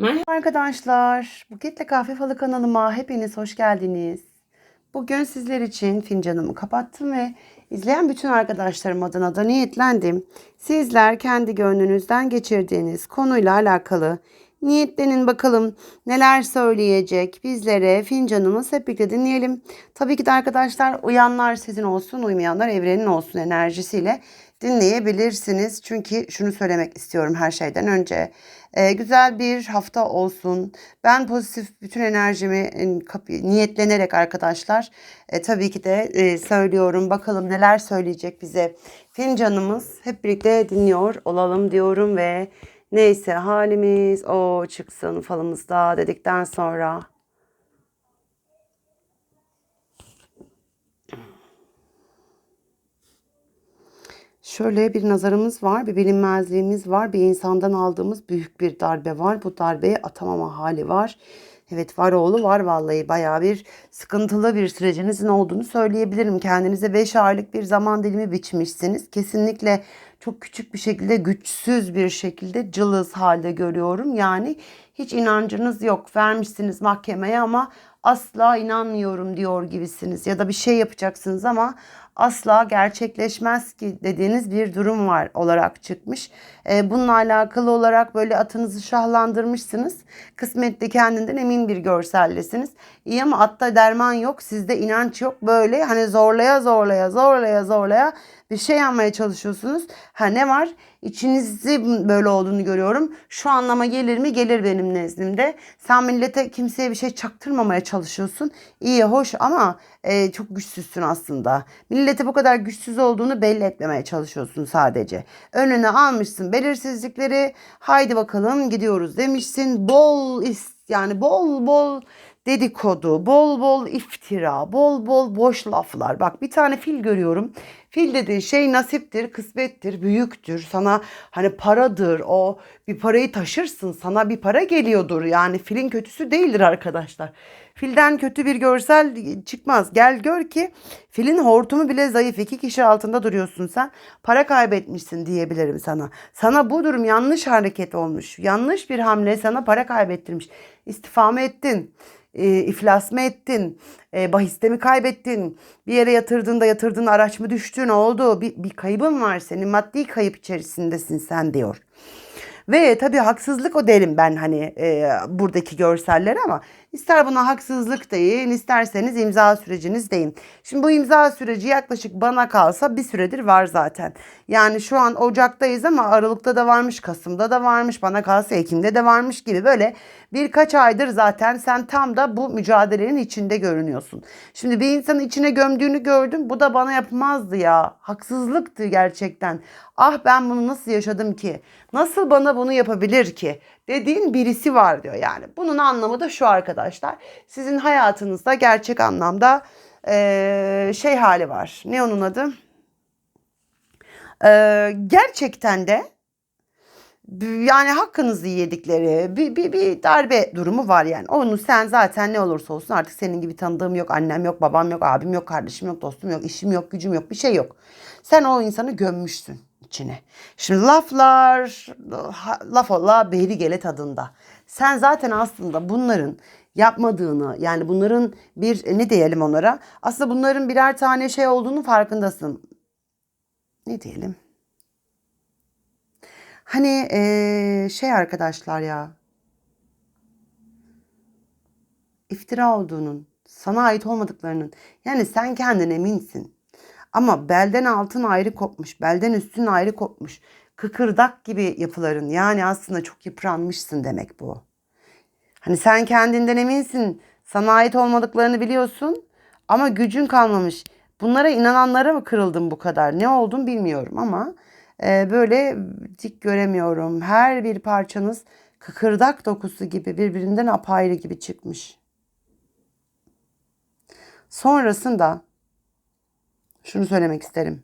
Merhaba arkadaşlar. Buketle Kahve Falı kanalıma hepiniz hoş geldiniz. Bugün sizler için fincanımı kapattım ve izleyen bütün arkadaşlarım adına da niyetlendim. Sizler kendi gönlünüzden geçirdiğiniz konuyla alakalı niyetlenin bakalım neler söyleyecek bizlere fincanımız hep birlikte dinleyelim. Tabii ki de arkadaşlar uyanlar sizin olsun uymayanlar evrenin olsun enerjisiyle dinleyebilirsiniz. Çünkü şunu söylemek istiyorum her şeyden önce. Ee, güzel bir hafta olsun. Ben pozitif bütün enerjimi kap- niyetlenerek arkadaşlar e, tabii ki de e, söylüyorum. Bakalım neler söyleyecek bize fincanımız. Hep birlikte dinliyor olalım diyorum ve neyse halimiz o çıksın falımızda dedikten sonra Şöyle bir nazarımız var, bir bilinmezliğimiz var, bir insandan aldığımız büyük bir darbe var. Bu darbeye atamama hali var. Evet var oğlu var vallahi bayağı bir sıkıntılı bir sürecinizin olduğunu söyleyebilirim. Kendinize 5 aylık bir zaman dilimi biçmişsiniz. Kesinlikle çok küçük bir şekilde güçsüz bir şekilde cılız halde görüyorum. Yani hiç inancınız yok. Vermişsiniz mahkemeye ama asla inanmıyorum diyor gibisiniz. Ya da bir şey yapacaksınız ama asla gerçekleşmez ki dediğiniz bir durum var olarak çıkmış. Ee, bununla alakalı olarak böyle atınızı şahlandırmışsınız. Kısmette kendinden emin bir görsellesiniz. İyi ama atta derman yok, sizde inanç yok. Böyle hani zorlaya zorlaya zorlaya zorlaya bir şey yapmaya çalışıyorsunuz. Ha ne var? İçinizde böyle olduğunu görüyorum. Şu anlama gelir mi? Gelir benim nezdimde. Sen millete kimseye bir şey çaktırmamaya çalışıyorsun. İyi, hoş ama e, çok güçsüzsün aslında. Millete bu kadar güçsüz olduğunu belli etmemeye çalışıyorsun sadece. Önüne almışsın belirsizlikleri. Haydi bakalım gidiyoruz demişsin. Bol is yani bol bol dedikodu, bol bol iftira, bol bol boş laflar. Bak bir tane fil görüyorum. Fil dediğin şey nasiptir, kısmettir, büyüktür. Sana hani paradır, o bir parayı taşırsın. Sana bir para geliyordur. Yani filin kötüsü değildir arkadaşlar. Filden kötü bir görsel çıkmaz. Gel gör ki filin hortumu bile zayıf. İki kişi altında duruyorsun sen. Para kaybetmişsin diyebilirim sana. Sana bu durum yanlış hareket olmuş. Yanlış bir hamle sana para kaybettirmiş. İstifa mı ettin? E, iflas mı ettin? E, bahiste mi kaybettin? Bir yere yatırdığında yatırdığın araç mı düştü? Ne oldu? Bir, bir kaybın var senin. Maddi kayıp içerisindesin sen diyor. Ve tabii haksızlık o derim ben hani e, buradaki görseller ama ister buna haksızlık deyin isterseniz imza süreciniz deyin. Şimdi bu imza süreci yaklaşık bana kalsa bir süredir var zaten. Yani şu an Ocak'tayız ama Aralık'ta da varmış, Kasım'da da varmış, bana kalsa Ekim'de de varmış gibi böyle birkaç aydır zaten sen tam da bu mücadelenin içinde görünüyorsun. Şimdi bir insanın içine gömdüğünü gördüm. Bu da bana yapmazdı ya. Haksızlıktı gerçekten. Ah ben bunu nasıl yaşadım ki? Nasıl bana bunu yapabilir ki? Dediğin birisi var diyor yani. Bunun anlamı da şu arkadaşlar. Sizin hayatınızda gerçek anlamda eee, şey hali var. Ne onun adı? Eee, gerçekten de yani hakkınızı yedikleri bir, bir, bir darbe durumu var yani. Onu sen zaten ne olursa olsun artık senin gibi tanıdığım yok, annem yok, babam yok, abim yok, kardeşim yok, dostum yok, işim yok, gücüm yok, bir şey yok. Sen o insanı gömmüşsün içine. Şimdi laflar laf ola beri gele tadında. Sen zaten aslında bunların yapmadığını yani bunların bir ne diyelim onlara aslında bunların birer tane şey olduğunu farkındasın. Ne diyelim? Hani eee, şey arkadaşlar ya iftira olduğunun, sana ait olmadıklarının. Yani sen kendin eminsin. Ama belden altın ayrı kopmuş, belden üstün ayrı kopmuş. Kıkırdak gibi yapıların yani aslında çok yıpranmışsın demek bu. Hani sen kendinden eminsin. Sana ait olmadıklarını biliyorsun. Ama gücün kalmamış. Bunlara inananlara mı kırıldın bu kadar? Ne oldun bilmiyorum ama e, böyle dik göremiyorum. Her bir parçanız kıkırdak dokusu gibi birbirinden apayrı gibi çıkmış. Sonrasında şunu söylemek isterim.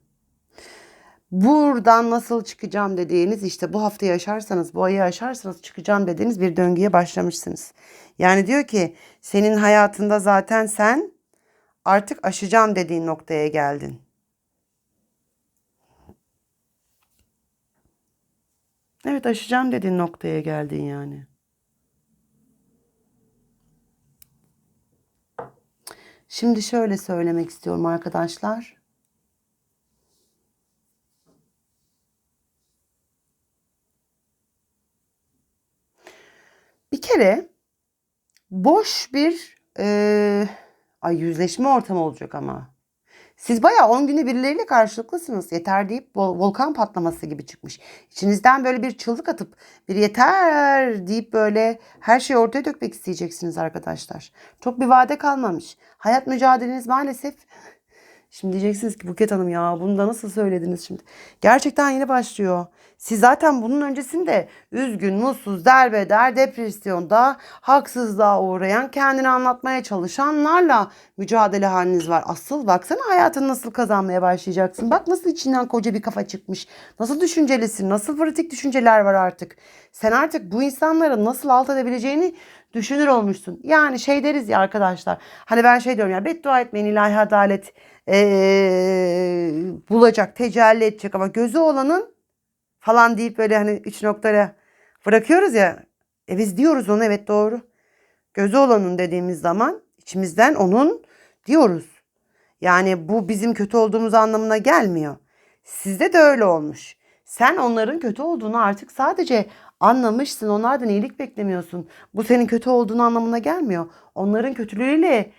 Buradan nasıl çıkacağım dediğiniz işte bu hafta yaşarsanız, bu ayı yaşarsanız çıkacağım dediğiniz bir döngüye başlamışsınız. Yani diyor ki senin hayatında zaten sen artık aşacağım dediğin noktaya geldin. Evet aşacağım dediğin noktaya geldin yani. Şimdi şöyle söylemek istiyorum arkadaşlar. Bir kere boş bir e, ay yüzleşme ortamı olacak ama. Siz bayağı 10 günde birileriyle karşılıklısınız. Yeter deyip vol- volkan patlaması gibi çıkmış. İçinizden böyle bir çığlık atıp bir yeter deyip böyle her şeyi ortaya dökmek isteyeceksiniz arkadaşlar. Çok bir vade kalmamış. Hayat mücadeleniz maalesef Şimdi diyeceksiniz ki Buket Hanım ya bunu da nasıl söylediniz şimdi? Gerçekten yeni başlıyor. Siz zaten bunun öncesinde üzgün, mutsuz, derbeder, depresyonda, haksızlığa uğrayan, kendini anlatmaya çalışanlarla mücadele haliniz var. Asıl baksana hayatını nasıl kazanmaya başlayacaksın. Bak nasıl içinden koca bir kafa çıkmış. Nasıl düşüncelisin, nasıl pratik düşünceler var artık. Sen artık bu insanları nasıl alt edebileceğini düşünür olmuşsun. Yani şey deriz ya arkadaşlar. Hani ben şey diyorum ya beddua etmeyin ilahi adalet ee, bulacak, tecelli edecek ama gözü olanın falan deyip böyle hani üç noktaya bırakıyoruz ya. E biz diyoruz onu evet doğru. Gözü olanın dediğimiz zaman içimizden onun diyoruz. Yani bu bizim kötü olduğumuz anlamına gelmiyor. Sizde de öyle olmuş. Sen onların kötü olduğunu artık sadece anlamışsın. Onlardan iyilik beklemiyorsun. Bu senin kötü olduğunu anlamına gelmiyor. Onların kötülüğüyle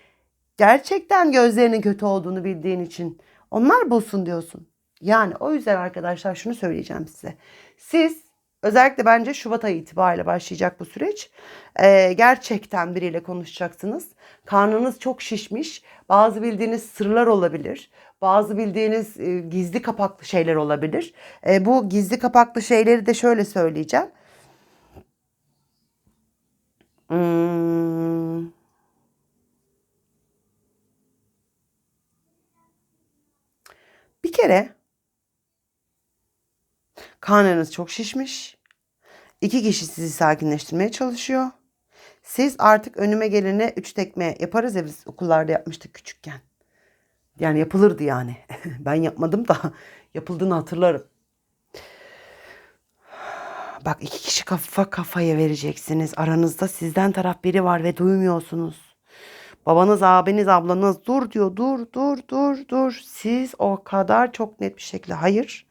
gerçekten gözlerinin kötü olduğunu bildiğin için onlar bulsun diyorsun. Yani o yüzden arkadaşlar şunu söyleyeceğim size. Siz özellikle bence Şubat ayı itibariyle başlayacak bu süreç. Ee, gerçekten biriyle konuşacaksınız. Karnınız çok şişmiş. Bazı bildiğiniz sırlar olabilir. Bazı bildiğiniz e, gizli kapaklı şeyler olabilir. E, bu gizli kapaklı şeyleri de şöyle söyleyeceğim. Hmm. Bir kere karnınız çok şişmiş. İki kişi sizi sakinleştirmeye çalışıyor. Siz artık önüme gelene üç tekme yaparız ya biz okullarda yapmıştık küçükken. Yani yapılırdı yani. ben yapmadım da yapıldığını hatırlarım. Bak iki kişi kafa kafaya vereceksiniz. Aranızda sizden taraf biri var ve duymuyorsunuz. Babanız, abiniz, ablanız dur diyor. Dur, dur, dur, dur. Siz o kadar çok net bir şekilde hayır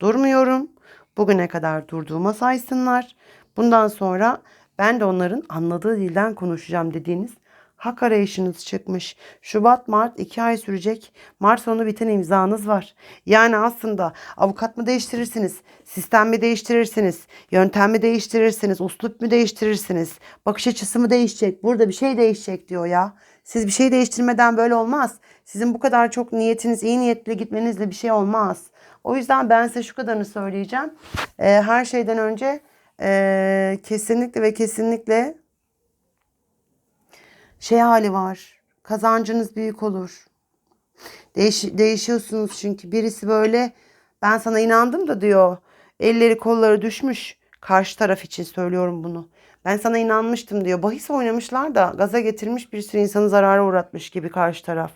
durmuyorum. Bugüne kadar durduğuma saysınlar. Bundan sonra ben de onların anladığı dilden konuşacağım dediğiniz hak arayışınız çıkmış. Şubat, Mart 2 ay sürecek. Mart sonu biten imzanız var. Yani aslında avukat mı değiştirirsiniz? Sistem mi değiştirirsiniz? Yöntem mi değiştirirsiniz? Uslup mu değiştirirsiniz? Bakış açısı mı değişecek? Burada bir şey değişecek diyor ya. Siz bir şey değiştirmeden böyle olmaz. Sizin bu kadar çok niyetiniz, iyi niyetli gitmenizle bir şey olmaz. O yüzden ben size şu kadarını söyleyeceğim. Ee, her şeyden önce ee, kesinlikle ve kesinlikle şey hali var. Kazancınız büyük olur. Değiş, değişiyorsunuz çünkü birisi böyle ben sana inandım da diyor. Elleri kolları düşmüş. Karşı taraf için söylüyorum bunu. Ben sana inanmıştım diyor. Bahis oynamışlar da gaza getirmiş bir sürü insanı zarara uğratmış gibi karşı taraf.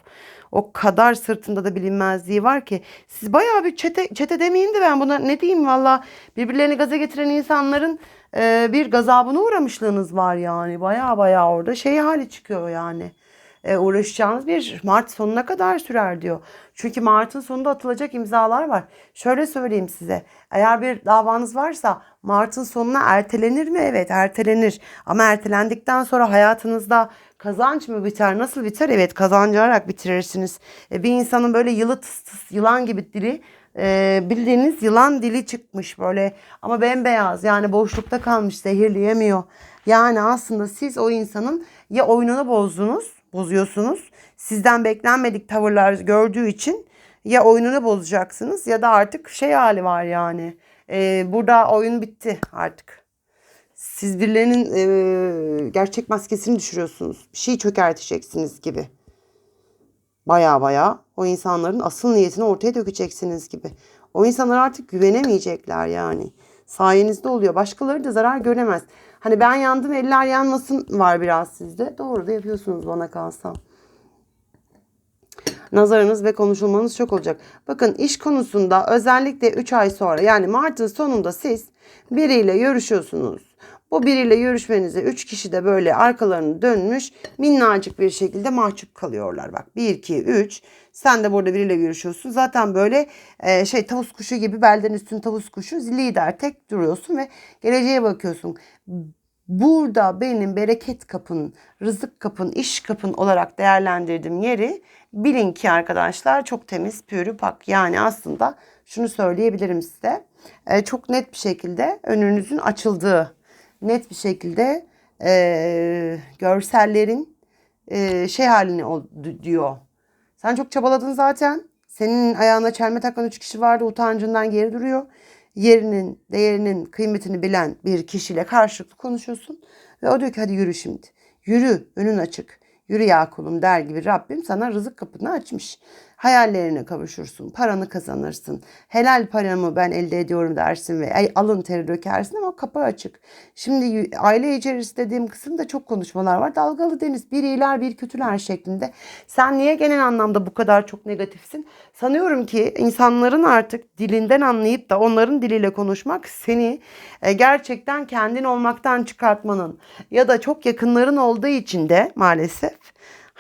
O kadar sırtında da bilinmezliği var ki. Siz bayağı bir çete, çete demeyin de ben buna ne diyeyim valla. Birbirlerini gaza getiren insanların e, bir gazabına uğramışlığınız var yani. Bayağı bayağı orada şey hali çıkıyor yani uğraşacağınız bir Mart sonuna kadar sürer diyor. Çünkü Mart'ın sonunda atılacak imzalar var. Şöyle söyleyeyim size. Eğer bir davanız varsa Mart'ın sonuna ertelenir mi? Evet ertelenir. Ama ertelendikten sonra hayatınızda kazanç mı biter? Nasıl biter? Evet kazancarak bitirirsiniz. E, bir insanın böyle yılı tıs tıs yılan gibi dili e, bildiğiniz yılan dili çıkmış böyle ama bembeyaz yani boşlukta kalmış zehirleyemiyor. Yani aslında siz o insanın ya oyununu bozdunuz bozuyorsunuz. Sizden beklenmedik tavırlar gördüğü için ya oyununu bozacaksınız ya da artık şey hali var yani. Ee, burada oyun bitti artık. Siz birilerinin e, gerçek maskesini düşürüyorsunuz. Bir şey çökerteceksiniz gibi. Baya baya o insanların asıl niyetini ortaya dökeceksiniz gibi. O insanlar artık güvenemeyecekler yani. Sayenizde oluyor. Başkaları da zarar göremez. Hani ben yandım eller yanmasın var biraz sizde. Doğru da yapıyorsunuz bana kalsa. Nazarınız ve konuşulmanız çok olacak. Bakın iş konusunda özellikle 3 ay sonra yani Mart'ın sonunda siz biriyle görüşüyorsunuz. Bu biriyle görüşmenize 3 kişi de böyle arkalarını dönmüş minnacık bir şekilde mahcup kalıyorlar. Bak 1, 2, 3 sen de burada biriyle görüşüyorsun. Zaten böyle e, şey tavus kuşu gibi belden üstün tavus kuşu lider tek duruyorsun ve geleceğe bakıyorsun. Burada benim bereket kapın, rızık kapın, iş kapın olarak değerlendirdiğim yeri bilin ki arkadaşlar çok temiz, pürü, pak. Yani aslında şunu söyleyebilirim size. E, çok net bir şekilde önünüzün açıldığı, net bir şekilde e, görsellerin e, şey halini ol- diyor. Sen çok çabaladın zaten. Senin ayağına çelme takan üç kişi vardı. Utancından geri duruyor. Yerinin, değerinin, kıymetini bilen bir kişiyle karşılıklı konuşuyorsun. Ve o diyor ki hadi yürü şimdi. Yürü, önün açık. Yürü ya kulum der gibi Rabbim sana rızık kapını açmış. Hayallerine kavuşursun, paranı kazanırsın. Helal paramı ben elde ediyorum dersin ve ay, alın teri dökersin ama kapı açık. Şimdi aile içerisinde dediğim kısımda çok konuşmalar var. Dalgalı deniz bir iyiler bir kötüler şeklinde. Sen niye genel anlamda bu kadar çok negatifsin? Sanıyorum ki insanların artık dilinden anlayıp da onların diliyle konuşmak seni e, gerçekten kendin olmaktan çıkartmanın ya da çok yakınların olduğu için de maalesef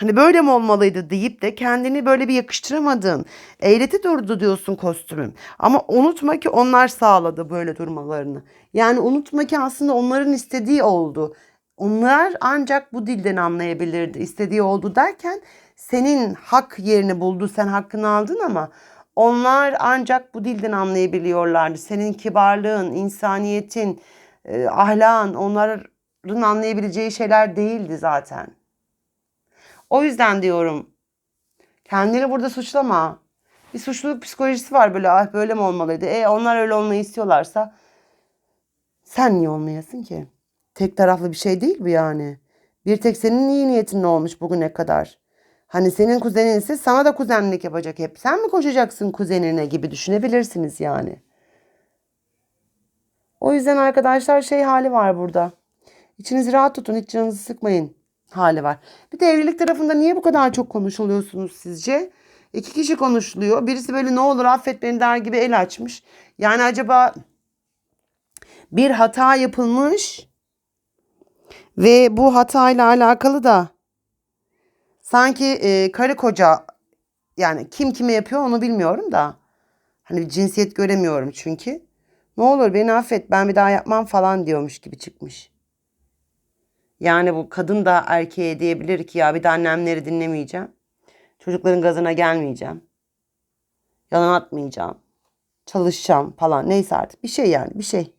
Hani böyle mi olmalıydı deyip de kendini böyle bir yakıştıramadığın, eğreti durdu diyorsun kostümüm. Ama unutma ki onlar sağladı böyle durmalarını. Yani unutma ki aslında onların istediği oldu. Onlar ancak bu dilden anlayabilirdi. İstediği oldu derken senin hak yerini buldu, sen hakkını aldın ama onlar ancak bu dilden anlayabiliyorlardı. Senin kibarlığın, insaniyetin, e, ahlakın onların anlayabileceği şeyler değildi zaten. O yüzden diyorum kendini burada suçlama. Bir suçluluk psikolojisi var böyle ah böyle mi olmalıydı? E onlar öyle olmayı istiyorlarsa sen niye olmayasın ki? Tek taraflı bir şey değil bu yani. Bir tek senin iyi niyetinle olmuş bugüne kadar. Hani senin kuzenin ise sana da kuzenlik yapacak hep. Sen mi koşacaksın kuzenine gibi düşünebilirsiniz yani. O yüzden arkadaşlar şey hali var burada. İçinizi rahat tutun, hiç canınızı sıkmayın hali var. Bir de evlilik tarafında niye bu kadar çok konuşuluyorsunuz sizce? İki kişi konuşuluyor. Birisi böyle ne olur affet beni der gibi el açmış. Yani acaba bir hata yapılmış ve bu hatayla alakalı da sanki e, karı koca yani kim kime yapıyor onu bilmiyorum da hani cinsiyet göremiyorum çünkü. Ne olur beni affet ben bir daha yapmam falan diyormuş gibi çıkmış. Yani bu kadın da erkeğe diyebilir ki ya bir de annemleri dinlemeyeceğim. Çocukların gazına gelmeyeceğim. Yalan atmayacağım. Çalışacağım falan. Neyse artık bir şey yani bir şey.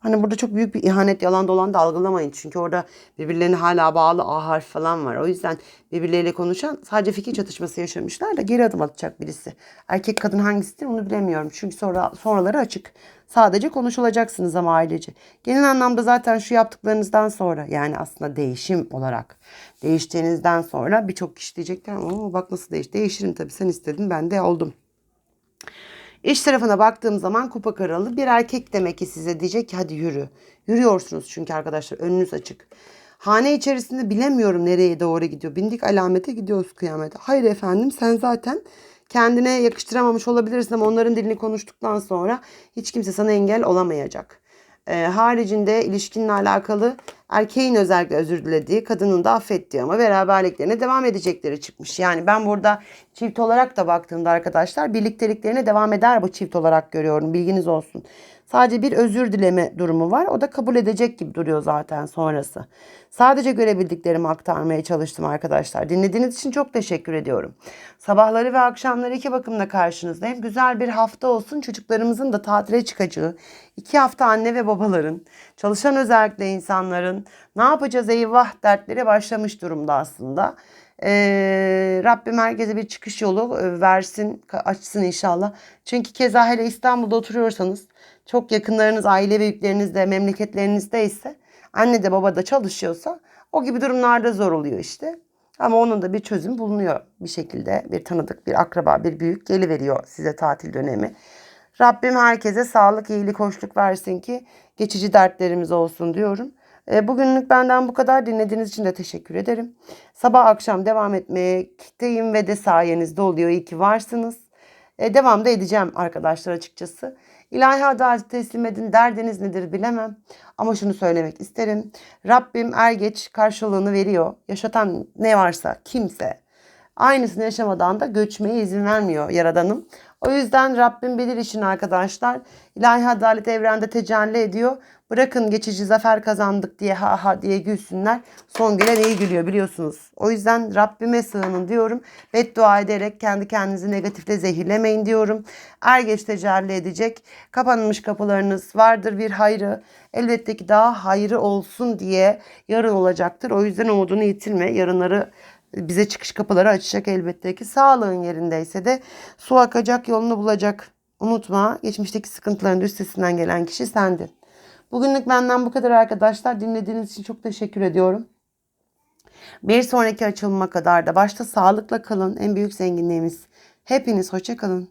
Hani burada çok büyük bir ihanet yalan dolan da algılamayın. Çünkü orada birbirlerine hala bağlı A harf falan var. O yüzden birbirleriyle konuşan sadece fikir çatışması yaşamışlar da geri adım atacak birisi. Erkek kadın hangisidir onu bilemiyorum. Çünkü sonra sonraları açık. Sadece konuşulacaksınız ama ailece. Genel anlamda zaten şu yaptıklarınızdan sonra yani aslında değişim olarak değiştiğinizden sonra birçok kişi diyecekler Oo, bak nasıl değiş. Değişirim tabii sen istedin ben de oldum. İş tarafına baktığım zaman kupa kralı bir erkek demek ki size diyecek ki hadi yürü. Yürüyorsunuz çünkü arkadaşlar önünüz açık. Hane içerisinde bilemiyorum nereye doğru gidiyor. Bindik alamete gidiyoruz kıyamete. Hayır efendim sen zaten kendine yakıştıramamış olabilirsin ama onların dilini konuştuktan sonra hiç kimse sana engel olamayacak. Ee, haricinde ilişkinle alakalı erkeğin özellikle özür dilediği, kadının da affettiği ama beraberliklerine devam edecekleri çıkmış. Yani ben burada çift olarak da baktığımda arkadaşlar birlikteliklerine devam eder bu çift olarak görüyorum. Bilginiz olsun. Sadece bir özür dileme durumu var. O da kabul edecek gibi duruyor zaten sonrası. Sadece görebildiklerimi aktarmaya çalıştım arkadaşlar. Dinlediğiniz için çok teşekkür ediyorum. Sabahları ve akşamları iki bakımda karşınızdayım. Güzel bir hafta olsun. Çocuklarımızın da tatile çıkacağı. iki hafta anne ve babaların, çalışan özellikle insanların ne yapacağız eyvah dertleri başlamış durumda aslında. Ee, Rabbim herkese bir çıkış yolu e, versin, açsın inşallah. Çünkü keza hele İstanbul'da oturuyorsanız çok yakınlarınız, aile büyükleriniz de memleketlerinizde ise anne de baba da çalışıyorsa o gibi durumlarda zor oluyor işte. Ama onun da bir çözüm bulunuyor bir şekilde. Bir tanıdık, bir akraba, bir büyük geliveriyor size tatil dönemi. Rabbim herkese sağlık, iyilik, hoşluk versin ki geçici dertlerimiz olsun diyorum. E, Bugünlük benden bu kadar. Dinlediğiniz için de teşekkür ederim. Sabah akşam devam etmekteyim ve de sayenizde oluyor. İyi ki varsınız. E, devam da edeceğim arkadaşlar açıkçası. İlahi adaleti teslim edin. Derdiniz nedir bilemem. Ama şunu söylemek isterim. Rabbim er geç karşılığını veriyor. Yaşatan ne varsa kimse aynısını yaşamadan da göçmeye izin vermiyor Yaradanım. O yüzden Rabbim bilir işini arkadaşlar. İlahi adalet evrende tecelli ediyor. Bırakın geçici zafer kazandık diye ha ha diye gülsünler. Son gelen iyi gülüyor biliyorsunuz. O yüzden Rabbime sığının diyorum. Beddua ederek kendi kendinizi negatifle zehirlemeyin diyorum. Er geç tecelli edecek. Kapanmış kapılarınız vardır bir hayrı. Elbette ki daha hayrı olsun diye yarın olacaktır. O yüzden umudunu yitirme. Yarınları bize çıkış kapıları açacak elbette ki. Sağlığın yerindeyse de su akacak yolunu bulacak. Unutma geçmişteki sıkıntıların üstesinden gelen kişi sendin. Bugünlük benden bu kadar arkadaşlar. Dinlediğiniz için çok teşekkür ediyorum. Bir sonraki açılıma kadar da başta sağlıkla kalın. En büyük zenginliğimiz. Hepiniz hoşça kalın.